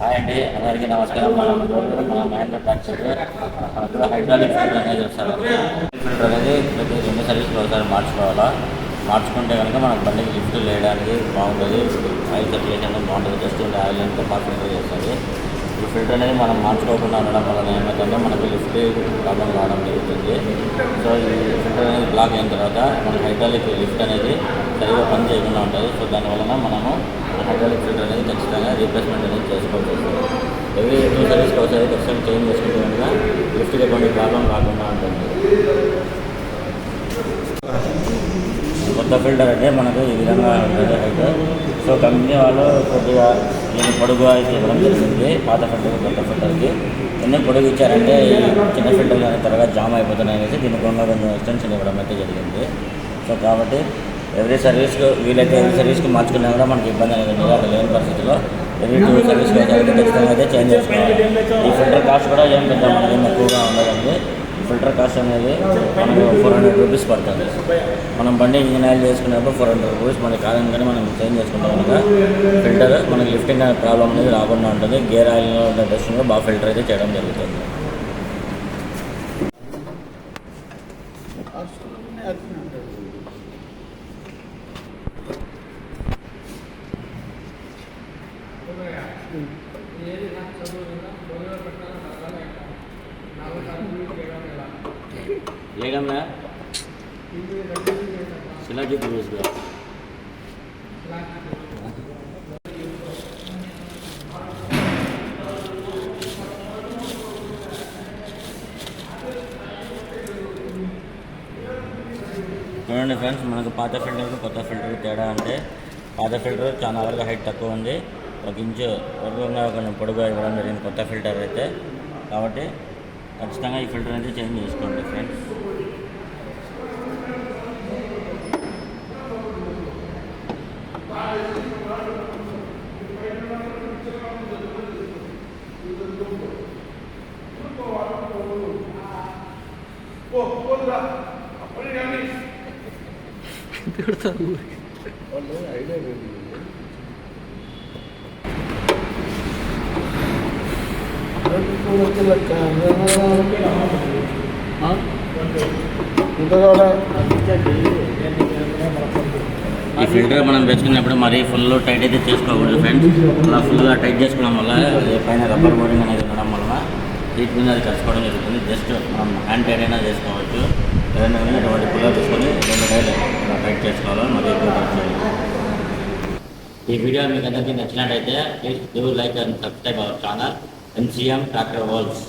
Hi అండి. అందరికీ నమస్కారం. మనం మన మహేంద్ర ట్రాక్టర్ మనకు హైడ్రాలిక్ ఫిల్టర్ అనేది వస్తారు. ఫిల్టర్ అనేది ప్రతి రెండు ఒకసారి మార్చుకోవాలా? మార్చుకుంటే కనుక మనకు బండికి లిఫ్ట్ వేయడానికి బాగుంటుంది. ఆయిల్ సర్క్యులేషన్ బాగుంటుంది. జస్ట్ ఆయిల్ అంతా బాగా చేస్తుంది ఈ ఫిల్టర్ అనేది మనం మార్చుకోకుండా ఉండడం వలన ఏమవుతుందో మనకి లిఫ్ట్ ప్రాబ్లం రావడం జరుగుతుంది. సో ఈ ఫిల్టర్ అనేది బ్లాక్ అయిన తర్వాత మన హైడ్రాలిక్ లిఫ్ట్ అనేది సరిగా పని చేయకుండా ఉంటుంది. సో దానివలన మనము హైడ్రాలిక్ ఫిల్టర్ అనేది ఖచ్చితంగా రీప్లేస్మెంట్ అనేది చేసుకోవాల్సి వస్తుంది ఎవ్రీ టూ సర్వీస్కి ఒకసారి ఖచ్చితంగా చేంజ్ చేసుకుంటే కనుక లిఫ్ట్ ఎటువంటి ప్రాబ్లం రాకుండా ఉంటుంది. కొత్త ఫిల్టర్ అంటే మనకు ఈ విధంగా ఉంటుంది సో కంపెనీ వాళ్ళు కొద్దిగా దీన్ని పొడుగు అయితే ఇవ్వడం జరిగింది పాత ఫిల్టర్ కొత్త ఫిల్టర్కి. ఎన్ని పొడుగు ఇచ్చారంటే ఈ చిన్న ఫిల్టర్లు అనేది త్వరగా జామ్ అయిపోతున్నాయి అనేసి దీని కొంచెం కొంచెం ఎక్స్టెన్షన్ ఇవ్వడం అయితే జరిగింది. సో కాబట్టి ఎవ్రీ సర్వీస్కు వీలైతే ఎవ్రీ సర్వీస్కి మార్చుకున్నా కూడా మనకి ఇబ్బంది అనేది అక్కడ లేని పరిస్థితిలో ఎవ్రీ టూ సర్వీస్కి అయితే ఖచ్చితంగా అయితే చేంజ్ చేసుకోవాలి. ఈ ఫిల్టర్ కాస్ట్ కూడా ఏం పెద్ద మనకి ఎక్కువగా ఉండదండి. ఫిల్టర్ కాస్ట్ అనేది మనకు ఫోర్ హండ్రెడ్ రూపీస్ పడుతుంది. మనం బండి ఇంజిన్ ఆయిల్ చేసుకున్నప్పుడు ఫోర్ హండ్రెడ్ రూపీస్ మనకి కాదని కానీ మనం చేంజ్ చేసుకుంటాం కనుక ఫిల్టర్ మనకి లిఫ్టింగ్ అనే ప్రాబ్లం అనేది రాకుండా ఉంటుంది. గేర్ ఆయిల్లో ఉన్న డస్ట్ కూడా బాగా ఫిల్టర్ అయితే చేయడం జరుగుతుంది. లేదమ్మా శిలాజీ గారు చూడండి ఫ్రెండ్స్ మనకు పాత ఫిల్టర్ కొత్త ఫిల్టర్ తేడా అంటే పాత ఫిల్టర్ చాలా వరకు హైట్ తక్కువ ఉంది. ఒక ఇంచు వర్గంగా కొంచెం పొడుగు ఇవ్వడం జరిగింది కొత్త ఫిల్టర్ అయితే. కాబట్టి ఖచ్చితంగా ఈ ఫిల్టర్ అయితే చేంజ్ చేసుకోండి ఫ్రెండ్స్ ఈ ఫిల్టర్ మనం పెంచుకున్నప్పుడు మరీ ఫుల్ టైట్ అయితే చేసుకోకూడదు ఫ్రెండ్స్ అలా ఫుల్గా టైట్ చేసుకోవడం వల్ల అది పైన రబ్బర్ బోర్డింగ్ అనేది ట్రీట్మెంట్ అది కలుసుకోవడం జరుగుతుంది. జస్ట్ మనం హ్యాండ్ టైడ్ అయినా చేసుకోవచ్చు. ఏదైనా కానీ ఇటువంటి పుల్ల తీసుకొని రెండు టైట్ టైట్ చేసుకోవాలి? మరి ఎక్కువ ఈ వీడియో మీకు అందరికీ నచ్చినట్టయితే please do like and subscribe our channel. MCM tractor worlds.